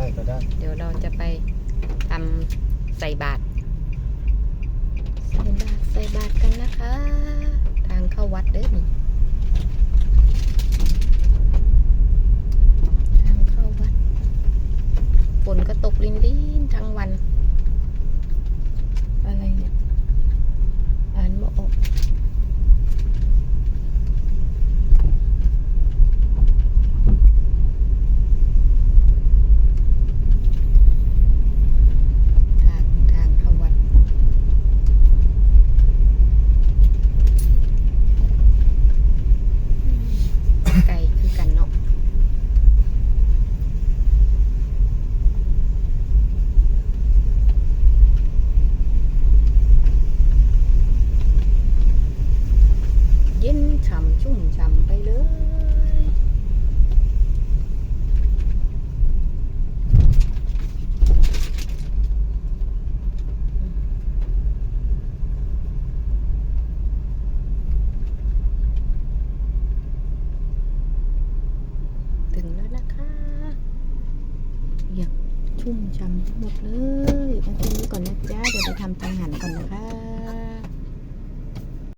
ให้ก็ได้ เดี๋ยวเราจะไปทำใส่บาตรใส่บาตรใส่บาตรกันนะคะ ทางเข้าวัดเด้อนี่ทางเข้าวัดฝนก็ตกลินลินทั้งวัน อะไรเนี่ยอ่านบ่ออกทางทางเข้าวัด ไก่คือกันเนาะเย็นฉ่ำ ชุ่มฉ่ำไปเลยถึงแล้วนะคะอยากชุ่มฉ่ำทั้งหมดเลยเอาตรงนี้ก่อนนะจ๊ะ เดี๋ยวไปทำจังหันก่อนนะคะ